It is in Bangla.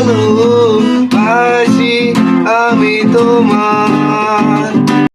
কতটা ভালো বাসি আমি তোমার